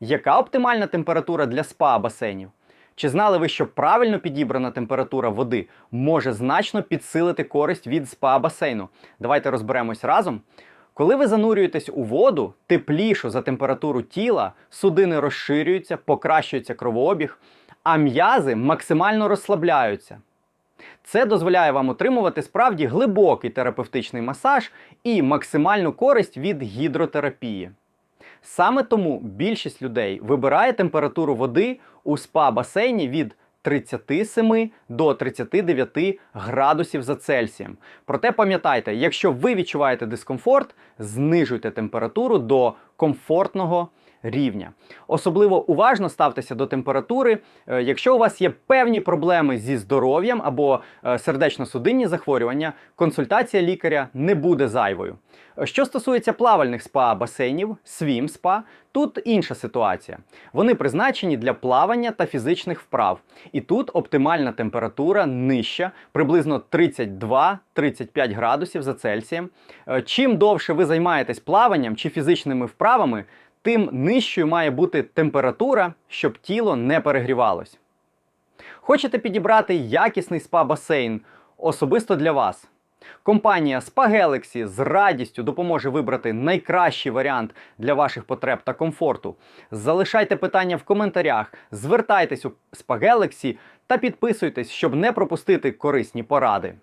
Яка оптимальна температура для спа басейнів? Чи знали ви, що правильно підібрана температура води може значно підсилити користь від спа басейну? Давайте розберемось разом. Коли ви занурюєтесь у воду, теплішу за температуру тіла, судини розширюються, покращується кровообіг, а м'язи максимально розслабляються. Це дозволяє вам отримувати справді глибокий терапевтичний масаж і максимальну користь від гідротерапії. Саме тому більшість людей вибирає температуру води у спа-басейні від 37 до 39 градусів за Цельсієм. Проте пам'ятайте, якщо ви відчуваєте дискомфорт, знижуйте температуру до комфортного рівня. Особливо уважно ставтеся до температури, е, якщо у вас є певні проблеми зі здоров'ям або е, сердечно-судинні захворювання, консультація лікаря не буде зайвою. Що стосується плавальних спа-басейнів, свім спа, тут інша ситуація. Вони призначені для плавання та фізичних вправ. І тут оптимальна температура нижча, приблизно 32-35 градусів за Цельсієм. Е, Чим довше ви займаєтесь плаванням чи фізичними вправами, тим нижчою має бути температура, щоб тіло не перегрівалось. Хочете підібрати якісний спа-басейн особисто для вас? Компанія Spa Galaxy з радістю допоможе вибрати найкращий варіант для ваших потреб та комфорту. Залишайте питання в коментарях, звертайтесь у Spa Galaxy та підписуйтесь, щоб не пропустити корисні поради.